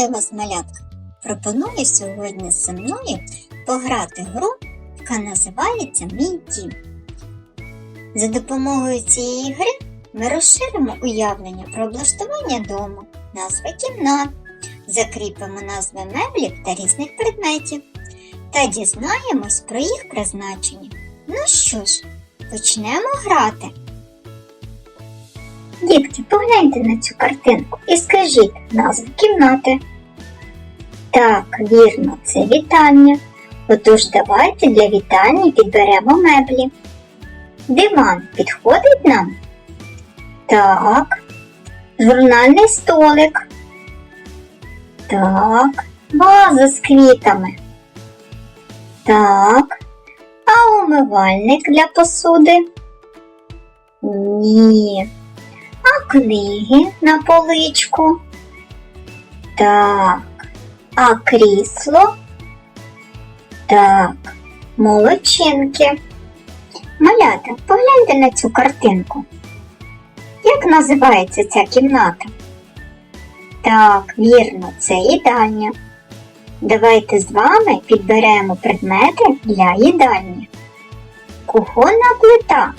Вітаю вас, малятка! Пропоную сьогодні зі мною пограти гру, яка називається Мій дім. За допомогою цієї гри ми розширимо уявлення про облаштування дому, назви кімнат, закріпимо назви меблів та різних предметів та дізнаємось про їх призначення. Ну що ж, почнемо грати. Дітки, погляньте на цю картинку і скажіть назву кімнати. Так, вірно, це вітальня. Отож давайте для вітальні підберемо меблі. Диван підходить нам? Так. Журнальний столик. Так. Ваза з квітами. Так. А умивальник для посуди? Ні. А книги на поличку? Так. А крісло? Так. Молодчинки. Малята, погляньте на цю картинку. Як називається ця кімната? Так, вірно, це їдальня. Давайте з вами підберемо предмети для їдальні. Кухонна плита.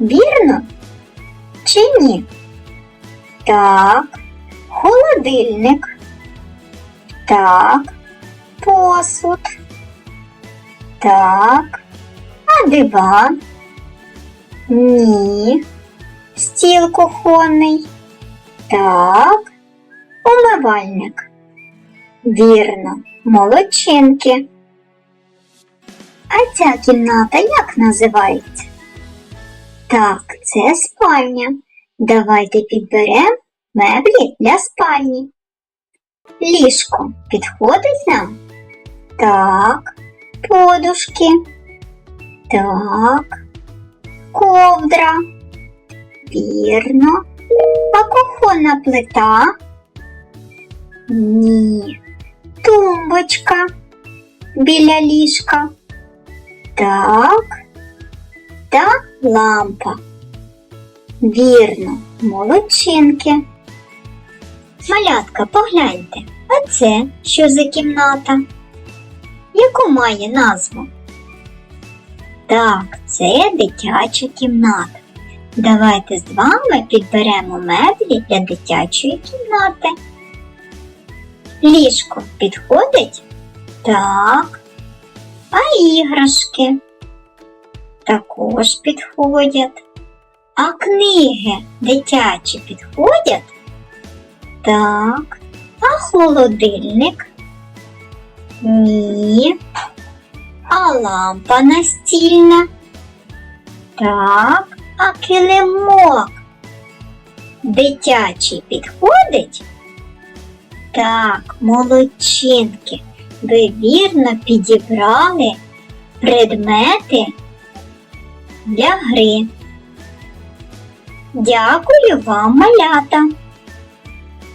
Вірно? Чи ні? Так, холодильник. Так, посуд. Так, а диван? Ні. Стіл кухонний. Так, умивальник. Вірно, молодчинки. А ця кімната як називається? Так, це спальня. Давайте підберемо меблі для спальні. Ліжко підходить нам? Так, подушки. Так, ковдра. Вірно. А кухонна плита? Ні. Тумбочка біля ліжка. Так. Та лампа. Вірно, молодчинки. Малятка, погляньте, а це що за кімната? Яку має назву? Так, це дитяча кімната. Давайте з вами підберемо меблі для дитячої кімнати. Ліжко підходить? Так. А іграшки? Також підходять. А книги дитячі підходять? Так. А холодильник? Ні. А лампа настільна? Так. А килимок дитячий підходить? Так, молодчинки, ви вірно підібрали предмети для гри. Дякую вам, малята!